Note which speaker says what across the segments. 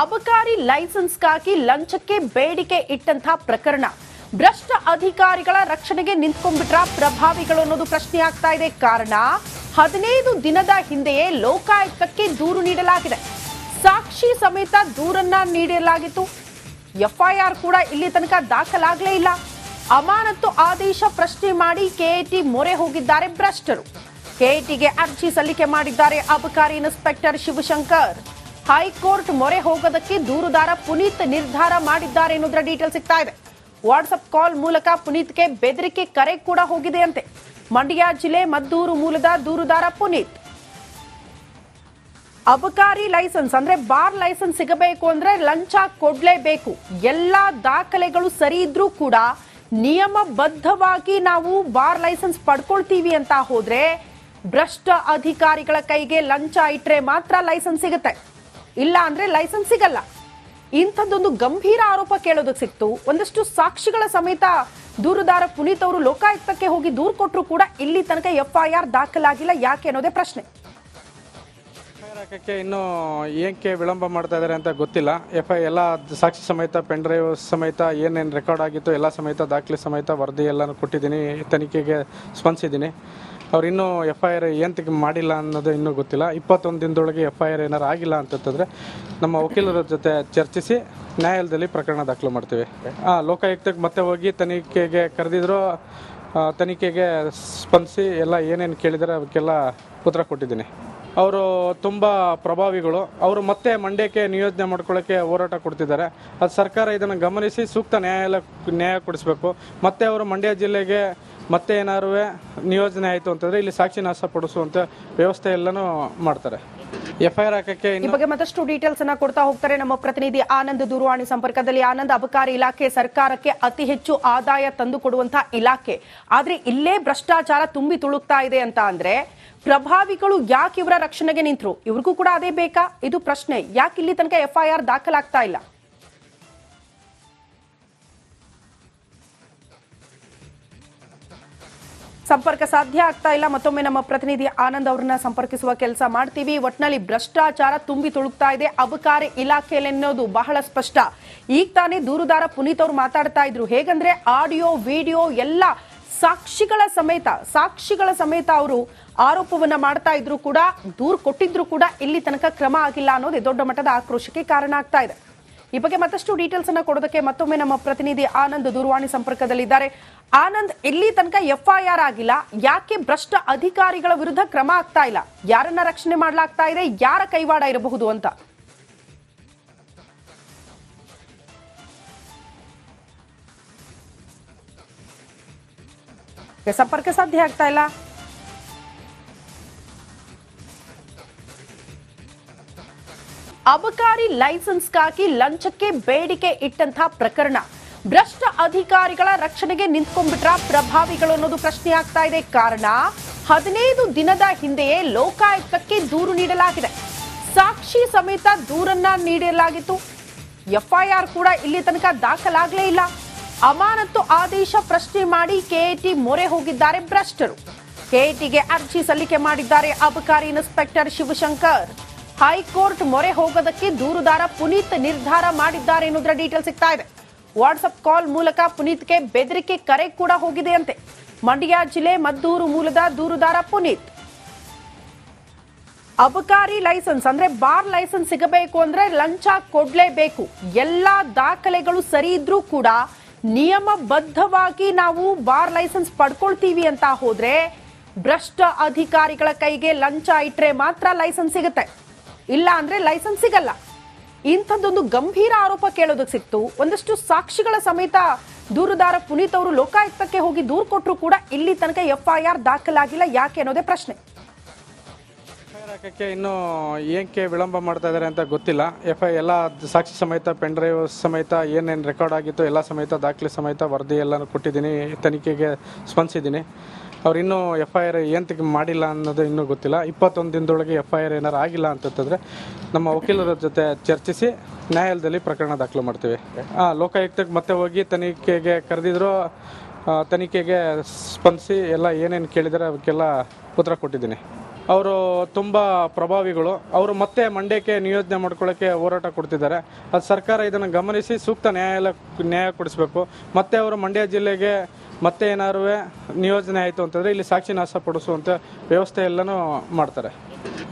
Speaker 1: ಅಬಕಾರಿ ಲೈಸೆನ್ಸ್ಗಾಗಿ ಲಂಚಕ್ಕೆ ಬೇಡಿಕೆ ಇಟ್ಟಂತಹ ಪ್ರಕರಣ. ಭ್ರಷ್ಟ ಅಧಿಕಾರಿಗಳ ರಕ್ಷಣೆಗೆ ನಿಂತ್ಕೊಂಡ್ಬಿಟ್ರ ಪ್ರಭಾವಿಗಳು ಅನ್ನೋದು ಪ್ರಶ್ನೆ ಆಗ್ತಾ ಇದೆ. ಕಾರಣ, ಹದಿನೈದು ದಿನದ ಹಿಂದೆಯೇ ಲೋಕಾಯುಕ್ತಕ್ಕೆ ದೂರು ನೀಡಲಾಗಿದೆ. ಸಾಕ್ಷಿ ಸಮೇತ ದೂರನ್ನ ನೀಡಲಾಗಿತ್ತು. ಎಫ್ಐಆರ್ ಕೂಡ ಇಲ್ಲಿ ತನಕ ದಾಖಲಾಗಲೇ ಇಲ್ಲ. ಅಮಾನತು ಆದೇಶ ಪ್ರಶ್ನೆ ಮಾಡಿ ಕೆಎಟಿ ಮೊರೆ ಹೋಗಿದ್ದಾರೆ ಭ್ರಷ್ಟರು. ಕೆಎಟಿಗೆ ಅರ್ಜಿ ಸಲ್ಲಿಕೆ ಮಾಡಿದ್ದಾರೆ ಅಬಕಾರಿ ಇನ್ಸ್ಪೆಕ್ಟರ್ ಶಿವಶಂಕರ್. ಹೈಕೋರ್ಟ್ ಮೊರೆ ಹೋಗೋದಕ್ಕೆ ದೂರುದಾರ ಪುನೀತ್ ನಿರ್ಧಾರ ಮಾಡಿದ್ದಾರೆ ಅನ್ನೋದರ ಡೀಟೇಲ್ ಸಿಗ್ತಾ ಇದೆ. ವಾಟ್ಸಪ್ ಕಾಲ್ ಮೂಲಕ ಪುನೀತ್ಗೆ ಬೆದರಿಕೆ ಕರೆ ಕೂಡ ಹೋಗಿದೆಯಂತೆ. ಮಂಡ್ಯ ಜಿಲ್ಲೆ ಮದ್ದೂರು ಮೂಲದ ದೂರುದಾರ ಪುನೀತ್. ಅಬಕಾರಿ ಲೈಸೆನ್ಸ್ ಅಂದ್ರೆ ಬಾರ್ ಲೈಸೆನ್ಸ್ ಸಿಗಬೇಕು ಅಂದ್ರೆ ಲಂಚ ಕೊಡ್ಲೇಬೇಕು. ಎಲ್ಲಾ ದಾಖಲೆಗಳು ಸರಿ ಇದ್ರೂ ಕೂಡ ನಿಯಮಬದ್ಧವಾಗಿ ನಾವು ಬಾರ್ ಲೈಸೆನ್ಸ್ ಪಡ್ಕೊಳ್ತೀವಿ ಅಂತ ಹೋದ್ರೆ ಭ್ರಷ್ಟ ಅಧಿಕಾರಿಗಳ ಕೈಗೆ ಲಂಚ ಇಟ್ರೆ ಮಾತ್ರ ಲೈಸೆನ್ಸ್ ಸಿಗುತ್ತೆ. ಇಲ್ಲ ಅಂದ್ರೆ ಲೈಸೆನ್ಸ್ ಸಿಗಲ್ಲ. ಇಂಥದ್ದೊಂದು ಗಂಭೀರ ಆರೋಪ ಕೇಳೋದಕ್ಕೆ ಸಿಕ್ತು. ಒಂದಷ್ಟು ಸಾಕ್ಷಿಗಳ ಸಮೇತ ದೂರುದಾರ ಪುನೀತ್ ಅವರು ಲೋಕಾಯುಕ್ತಕ್ಕೆ ಹೋಗಿ ದೂರು ಕೊಟ್ಟರು ಕೂಡ ಇಲ್ಲಿ ತನಕ ಎಫ್ಐಆರ್ ದಾಖಲಾಗಿಲ್ಲ ಯಾಕೆ ಅನ್ನೋದೇ ಪ್ರಶ್ನೆ.
Speaker 2: ಹಾಕಕ್ಕೆ ಇನ್ನೂ ಏನಕ್ಕೆ ವಿಳಂಬ ಮಾಡ್ತಾ ಇದ್ದಾರೆ ಅಂತ ಗೊತ್ತಿಲ್ಲ. ಎಫ್ ಐ ಎಲ್ಲ ಸಾಕ್ಷಿ ಸಮೇತ ಪೆನ್ ಡ್ರೈವ್ ಸಮೇತ, ಏನೇನು ರೆಕಾರ್ಡ್ ಆಗಿತ್ತು, ಎಲ್ಲ ಸಮೇತ, ದಾಖಲೆ ಸಮೇತ ವರದಿ ಎಲ್ಲನೂ ಕೊಟ್ಟಿದ್ದೀನಿ, ತನಿಖೆಗೆ ಸ್ಪಂದಿಸಿದ್ದೀನಿ. ಅವ್ರು ಇನ್ನೂ ಎಫ್ ಐ ಆರ್ ಏನಕ್ಕೆ ಮಾಡಿಲ್ಲ ಅನ್ನೋದು ಇನ್ನೂ ಗೊತ್ತಿಲ್ಲ. ಇಪ್ಪತ್ತೊಂದು ದಿನದೊಳಗೆ ಎಫ್ ಐ ಆರ್ ಏನಾರು ಆಗಿಲ್ಲ ಅಂತಂತಂದರೆ ನಮ್ಮ ವಕೀಲರ ಜೊತೆ ಚರ್ಚಿಸಿ ನ್ಯಾಯಾಲಯದಲ್ಲಿ ಪ್ರಕರಣ ದಾಖಲು ಮಾಡ್ತೀವಿ. ಹಾಂ ಲೋಕಾಯುಕ್ತಕ್ಕೆ ಮತ್ತೆ ಹೋಗಿ ತನಿಖೆಗೆ ಕರೆದಿದ್ರು. ತನಿಖೆಗೆ ಸ್ಪಂದಿಸಿ ಎಲ್ಲ ಏನೇನು ಕೇಳಿದರೆ ಅದಕ್ಕೆಲ್ಲ ಉತ್ತರ ಕೊಟ್ಟಿದ್ದೀನಿ. ಅವರು ತುಂಬ ಪ್ರಭಾವಿಗಳು. ಅವರು ಮತ್ತೆ ಮಂಡ್ಯಕ್ಕೆ ನಿಯೋಜನೆ ಮಾಡ್ಕೊಳ್ಳೋಕ್ಕೆ ಹೋರಾಟ ಕೊಡ್ತಿದ್ದಾರೆ. ಅದು ಸರ್ಕಾರ ಇದನ್ನು ಗಮನಿಸಿ ಸೂಕ್ತ ನ್ಯಾಯಾಲಯ, ನ್ಯಾಯ ಕೊಡಿಸ್ಬೇಕು. ಮತ್ತೆ ಅವರು ಮಂಡ್ಯ ಜಿಲ್ಲೆಗೆ ಮತ್ತೆ ಏನಾದ್ರು ನಿಯೋಜನೆ ಆಯಿತು ಅಂತಂದರೆ ಇಲ್ಲಿ ಸಾಕ್ಷಿ ನಾಶ ಪಡಿಸುವಂಥ ವ್ಯವಸ್ಥೆ ಎಲ್ಲನೂ ಮಾಡ್ತಾರೆ. ಎಫ್ಐಆರ್ ಹಾಕಕ್ಕೆ
Speaker 1: ಈ ಬಗ್ಗೆ ಮತ್ತಷ್ಟು ಡೀಟೇಲ್ಸ್ ಅನ್ನ ಕೊಡ್ತಾ ಹೋಗ್ತಾರೆ ನಮ್ಮ ಪ್ರತಿನಿಧಿ ಆನಂದ್ ದೂರವಾಣಿ ಸಂಪರ್ಕದಲ್ಲಿ. ಆನಂದ್ ಅಬಕಾರಿ ಇಲಾಖೆ ಸರ್ಕಾರಕ್ಕೆ ಅತಿ ಹೆಚ್ಚು ಆದಾಯ ತಂದು ಕೊಡುವಂತಹ ಇಲಾಖೆ. ಆದ್ರೆ ಇಲ್ಲೇ ಭ್ರಷ್ಟಾಚಾರ ತುಂಬಿ ತುಳುಕ್ತಾ ಇದೆ ಅಂತ ಅಂದ್ರೆ ಪ್ರಭಾವಿಗಳು ಯಾಕೆ ಇವರ ರಕ್ಷಣೆಗೆ ನಿಂತರು? ಇವ್ರಿಗೂ ಕೂಡ ಅದೇ ಬೇಕಾ? ಇದು ಪ್ರಶ್ನೆ. ಯಾಕೆ ಇಲ್ಲಿ ತನಕ ಎಫ್ಐಆರ್ ದಾಖಲಾಗ್ತಾ ಇಲ್ಲ? ಸಂಪರ್ಕ ಸಾಧ್ಯ ಆಗ್ತಾ ಇಲ್ಲ. ಮತ್ತೊಮ್ಮೆ ನಮ್ಮ ಪ್ರತಿನಿಧಿ ಆನಂದ್ ಅವ್ರನ್ನ ಸಂಪರ್ಕಿಸುವ ಕೆಲಸ ಮಾಡ್ತೀವಿ. ಒಟ್ನಲ್ಲಿ ಭ್ರಷ್ಟಾಚಾರ ತುಂಬಿ ತುಳುಕ್ತಾ ಇದೆ. ಅಬಕಾರಿ ಇಲಾಖೆಯಲ್ಲಿ ಅನ್ನೋದು ಬಹಳ ಸ್ಪಷ್ಟ. ಈಗ ತಾನೇ ದೂರುದಾರ ಪುನೀತ್ ಅವ್ರು ಮಾತಾಡ್ತಾ ಇದ್ರು. ಹೇಗಂದ್ರೆ ಆಡಿಯೋ, ವಿಡಿಯೋ ಎಲ್ಲ ಸಾಕ್ಷಿಗಳ ಸಮೇತ ಸಾಕ್ಷಿಗಳ ಸಮೇತ ಅವರು ಆರೋಪವನ್ನ ಮಾಡ್ತಾ ಇದ್ರು ಕೂಡ, ದೂರು ಕೊಟ್ಟಿದ್ರು ಕೂಡ ಇಲ್ಲಿ ತನಕ ಕ್ರಮ ಆಗಿಲ್ಲ ಅನ್ನೋದೇ ದೊಡ್ಡ ಮಟ್ಟದ ಆಕ್ರೋಶಕ್ಕೆ ಕಾರಣ ಆಗ್ತಾ ಇದೆ. ಈ ಬಗ್ಗೆ ಮತ್ತಷ್ಟು ಡೀಟೇಲ್ಸ್ ಅನ್ನ ಕೊಡೋದಕ್ಕೆ ಮತ್ತೊಮ್ಮೆ ನಮ್ಮ ಪ್ರತಿನಿಧಿ ಆನಂದ್ ದೂರವಾಣಿ ಸಂಪರ್ಕದಲ್ಲಿದ್ದಾರೆ. ಆನಂದ್ ಇಲ್ಲಿ ತನಕ ಎಫ್ಐಆರ್ ಆಗಿಲ್ಲ? ಯಾಕೆ ಭ್ರಷ್ಟ ಅಧಿಕಾರಿಗಳ ವಿರುದ್ಧ ಕ್ರಮ ಆಗ್ತಾ ಇಲ್ಲ? ಯಾರನ್ನ ರಕ್ಷಣೆ ಮಾಡಲಾಗ್ತಾ ಇದೆ? ಯಾರ ಕೈವಾಡ ಇರಬಹುದು ಅಂತ? ಸಂಪರ್ಕ ಸಾಧ್ಯ ಆಗ್ತಾ ಇಲ್ಲ. ಅಬಕಾರಿ ಲೈಸೆನ್ಸ್ಗಾಗಿ ಲಂಚಕ್ಕೆ ಬೇಡಿಕೆ ಇಟ್ಟಂತಹ ಪ್ರಕರಣ. ಭ್ರಷ್ಟ ಅಧಿಕಾರಿಗಳ ರಕ್ಷಣೆಗೆ ನಿಂತ್ಕೊಂಡ್ಬಿಟ್ರ ಪ್ರಭಾವಿಗಳು ಅನ್ನೋದು ಪ್ರಶ್ನೆ ಆಗ್ತಾ ಇದೆ. ಕಾರಣ, ಹದಿನೈದು ದಿನದ ಹಿಂದೆಯೇ ಲೋಕಾಯುಕ್ತಕ್ಕೆ ದೂರು ನೀಡಲಾಗಿದೆ. ಸಾಕ್ಷಿ ಸಮೇತ ದೂರನ್ನ ನೀಡಲಾಗಿತ್ತು. ಎಫ್ಐಆರ್ ಕೂಡ ಇಲ್ಲಿ ತನಕ ದಾಖಲಾಗಲೇ ಇಲ್ಲ. ಅಮಾನತು ಆದೇಶ ಪ್ರಶ್ನೆ ಮಾಡಿ ಕೆಎಟಿ ಮೊರೆ ಹೋಗಿದ್ದಾರೆ ಭ್ರಷ್ಟರು. ಕೆಎಟಿಗೆ ಅರ್ಜಿ ಸಲ್ಲಿಕೆ ಮಾಡಿದ್ದಾರೆ ಅಬಕಾರಿ ಇನ್ಸ್ಪೆಕ್ಟರ್ ಶಿವಶಂಕರ್. ಹೈಕೋರ್ಟ್ ಮೊರೆ ಹೋಗೋದಕ್ಕೆ ದೂರುದಾರ ಪುನೀತ್ ನಿರ್ಧಾರ ಮಾಡಿದ್ದಾರೆ ಎನ್ನುವುದರ ಡೀಟೇಲ್ ಸಿಗ್ತಾ ಇದೆ. ವಾಟ್ಸಪ್ ಕಾಲ್ ಮೂಲಕ ಪುನೀತ್ಗೆ ಬೆದರಿಕೆ ಕರೆ ಕೂಡ ಹೋಗಿದೆಯಂತೆ. ಮಂಡ್ಯ ಜಿಲ್ಲೆ ಮದ್ದೂರು ಮೂಲದ ದೂರುದಾರ ಪುನೀತ್. ಅಬಕಾರಿ ಲೈಸೆನ್ಸ್ ಅಂದ್ರೆ ಬಾರ್ ಲೈಸೆನ್ಸ್ ಸಿಗಬೇಕು ಅಂದ್ರೆ ಲಂಚ ಕೊಡ್ಲೇಬೇಕು. ಎಲ್ಲಾ ದಾಖಲೆಗಳು ಸರಿ ಇದ್ರೂ ಕೂಡ ನಿಯಮಬದ್ಧವಾಗಿ ನಾವು ಬಾರ್ ಲೈಸೆನ್ಸ್ ಪಡ್ಕೊಳ್ತೀವಿ ಅಂತ ಹೋದ್ರೆ ಭ್ರಷ್ಟ ಅಧಿಕಾರಿಗಳ ಕೈಗೆ ಲಂಚ ಇಟ್ರೆ ಮಾತ್ರ ಲೈಸೆನ್ಸ್ ಸಿಗುತ್ತೆ. ಇಲ್ಲ ಅಂದ್ರೆ ಲೈಸೆನ್ಸ್ ಸಿಗಲ್ಲ. ಇಂಥದ್ದೊಂದು ಗಂಭೀರ ಆರೋಪ ಕೇಳೋದಕ್ಕೆ ಸಿಕ್ತು. ಒಂದಷ್ಟು ಸಾಕ್ಷಿಗಳ ಸಮೇತ ದೂರುದಾರ ಪುನೀತ್ ಅವರು ಲೋಕಾಯುಕ್ತಕ್ಕೆ ಹೋಗಿ ದೂರು ಕೊಟ್ಟರು ಕೂಡ ಇಲ್ಲಿ ತನಕ ಎಫ್ಐಆರ್ ದಾಖಲಾಗಿಲ್ಲ. ಯಾಕೆ ಅನ್ನೋದೇ ಪ್ರಶ್ನೆ.
Speaker 2: ಹಾಕೋಕ್ಕೆ ಇನ್ನೂ ಏನಕ್ಕೆ ವಿಳಂಬ ಮಾಡ್ತಾ ಇದ್ದಾರೆ ಅಂತ ಗೊತ್ತಿಲ್ಲ. ಎಫ್ ಐ ಎಲ್ಲ ಸಾಕ್ಷಿ ಸಮೇತ ಪೆನ್ ಡ್ರೈವ್ ಸಮೇತ, ಏನೇನು ರೆಕಾರ್ಡ್ ಆಗಿತ್ತು ಎಲ್ಲ ಸಮೇತ, ದಾಖಲೆ ಸಮೇತ ವರದಿ ಎಲ್ಲನೂ ಕೊಟ್ಟಿದ್ದೀನಿ, ತನಿಖೆಗೆ ಸ್ಪಂದಿಸಿದ್ದೀನಿ. ಅವ್ರು ಇನ್ನೂ ಎಫ್ ಐ ಆರ್ ಏನಕ್ಕೆ ಮಾಡಿಲ್ಲ ಅನ್ನೋದು ಇನ್ನೂ ಗೊತ್ತಿಲ್ಲ. ಇಪ್ಪತ್ತೊಂದು ದಿನದೊಳಗೆ ಎಫ್ ಐ ಆರ್ ಏನಾರು ಆಗಿಲ್ಲ ಅಂತಂತಂದರೆ ನಮ್ಮ ವಕೀಲರ ಜೊತೆ ಚರ್ಚಿಸಿ ನ್ಯಾಯಾಲಯದಲ್ಲಿ ಪ್ರಕರಣ ದಾಖಲು ಮಾಡ್ತೀವಿ. ಹಾಂ ಲೋಕಾಯುಕ್ತಕ್ಕೆ ಮತ್ತೆ ಹೋಗಿ ತನಿಖೆಗೆ ಕರೆದಿದ್ರು ತನಿಖೆಗೆ ಸ್ಪಂದಿಸಿ ಎಲ್ಲ ಏನೇನು ಕೇಳಿದರೆ ಅದಕ್ಕೆಲ್ಲ ಉತ್ತರ ಕೊಟ್ಟಿದ್ದೀನಿ. ಅವರು ತುಂಬ ಪ್ರಭಾವಿಗಳು. ಅವರು ಮತ್ತೆ ಮಂಡ್ಯಕ್ಕೆ ನಿಯೋಜನೆ ಮಾಡ್ಕೊಳ್ಳೋಕ್ಕೆ ಹೋರಾಟ ಕೊಡ್ತಿದ್ದಾರೆ. ಅದು ಸರ್ಕಾರ ಇದನ್ನು ಗಮನಿಸಿ ಸೂಕ್ತ ನ್ಯಾಯಾಲಯ ನ್ಯಾಯ ಕೊಡಿಸ್ಬೇಕು. ಮತ್ತೆ ಅವರು ಮಂಡ್ಯ ಜಿಲ್ಲೆಗೆ ಮತ್ತೆ ಏನಾದ್ರೂ ನಿಯೋಜನೆ ಆಯಿತು ಅಂತಂದರೆ ಇಲ್ಲಿ ಸಾಕ್ಷಿ ನಾಶ ಪಡಿಸುವಂಥ ವ್ಯವಸ್ಥೆ ಎಲ್ಲನೂ ಮಾಡ್ತಾರೆ.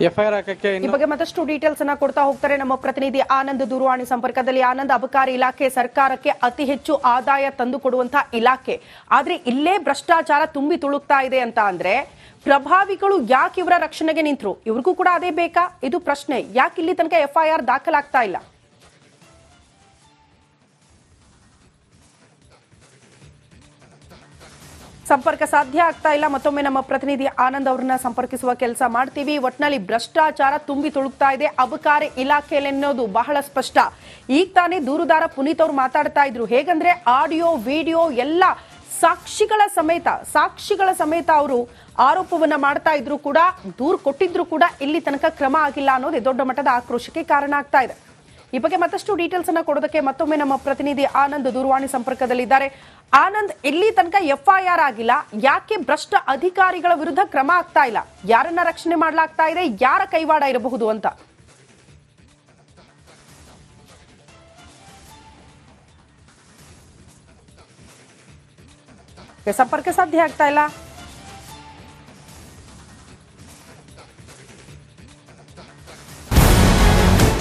Speaker 2: ಎಫ್ ಹಾಕಕ್ಕೆ
Speaker 1: ಈ ಬಗ್ಗೆ ಮತ್ತಷ್ಟು ಡೀಟೇಲ್ಸ್ ಅನ್ನ ಕೊಡ್ತಾ ಹೋಗ್ತಾರೆ ನಮ್ಮ ಪ್ರತಿನಿಧಿ ಆನಂದ್ ದೂರವಾಣಿ ಸಂಪರ್ಕದಲ್ಲಿ. ಆನಂದ್, ಅಬಕಾರಿ ಇಲಾಖೆ ಸರ್ಕಾರಕ್ಕೆ ಅತಿ ಹೆಚ್ಚು ಆದಾಯ ತಂದು ಕೊಡುವಂತಹ ಇಲಾಖೆ. ಆದ್ರೆ ಇಲ್ಲೇ ಭ್ರಷ್ಟಾಚಾರ ತುಂಬಿ ತುಳುಕ್ತಾ ಇದೆ ಅಂತ ಅಂದ್ರೆ ಪ್ರಭಾವಿಗಳು ಯಾಕೆ ಇವರ ರಕ್ಷಣೆಗೆ ನಿಂತರು? ಇವ್ರಿಗೂ ಕೂಡ ಅದೇ ಬೇಕಾ? ಇದು ಪ್ರಶ್ನೆ. ಯಾಕೆ ಇಲ್ಲಿ ತನಕ ಎಫ್ಐಆರ್ ದಾಖಲಾಗ್ತಾ ಇಲ್ಲ? ಸಂಪರ್ಕ ಸಾಧ್ಯ ಆಗ್ತಾ ಇಲ್ಲ. ಮತ್ತೊಮ್ಮೆ ನಮ್ಮ ಪ್ರತಿನಿಧಿ ಆನಂದ್ ಅವ್ರನ್ನ ಸಂಪರ್ಕಿಸುವ ಕೆಲಸ ಮಾಡ್ತೀವಿ. ಒಟ್ನಲ್ಲಿ ಭ್ರಷ್ಟಾಚಾರ ತುಂಬಿ ತುಳುಕ್ತಾ ಇದೆ. ಅಬಕಾರಿ ಇಲಾಖೆಯಲ್ಲಿ ಅನ್ನೋದು ಬಹಳ ಸ್ಪಷ್ಟ. ಈಗ ತಾನೇ ದೂರುದಾರ ಪುನೀತ್ ಅವ್ರು ಮಾತಾಡ್ತಾ ಇದ್ರು. ಹೇಗಂದ್ರೆ ಆಡಿಯೋ, ವಿಡಿಯೋ ಎಲ್ಲ ಸಾಕ್ಷಿಗಳ ಸಮೇತ ಸಾಕ್ಷಿಗಳ ಸಮೇತ ಅವರು ಆರೋಪವನ್ನ ಮಾಡ್ತಾ ಇದ್ರು ಕೂಡ, ದೂರು ಕೊಟ್ಟಿದ್ರು ಕೂಡ ಇಲ್ಲಿ ತನಕ ಕ್ರಮ ಆಗಿಲ್ಲ ಅನ್ನೋದೇ ದೊಡ್ಡ ಮಟ್ಟದ ಆಕ್ರೋಶಕ್ಕೆ ಕಾರಣ ಆಗ್ತಾ ಇದೆ. ಈ ಬಗ್ಗೆ ಮತ್ತಷ್ಟು ಡೀಟೇಲ್ಸ್ ಅನ್ನ ಕೊಡೋದಕ್ಕೆ ಮತ್ತೊಮ್ಮೆ ನಮ್ಮ ಪ್ರತಿನಿಧಿ ಆನಂದ್ ದೂರವಾಣಿ ಸಂಪರ್ಕದಲ್ಲಿದ್ದಾರೆ. ಆನಂದ್ ಇಲ್ಲಿ ತನಕ ಎಫ್ಐಆರ್ ಆಗಿಲ್ಲ? ಯಾಕೆ ಭ್ರಷ್ಟ ಅಧಿಕಾರಿಗಳ ವಿರುದ್ಧ ಕ್ರಮ ಆಗ್ತಾ ಇಲ್ಲ? ಯಾರನ್ನ ರಕ್ಷಣೆ ಮಾಡಲಾಗ್ತಾ ಇದೆ? ಯಾರ ಕೈವಾಡ ಇರಬಹುದು ಅಂತ? ಸಂಪರ್ಕ ಸಾಧ್ಯ ಆಗ್ತಾ ಇಲ್ಲ?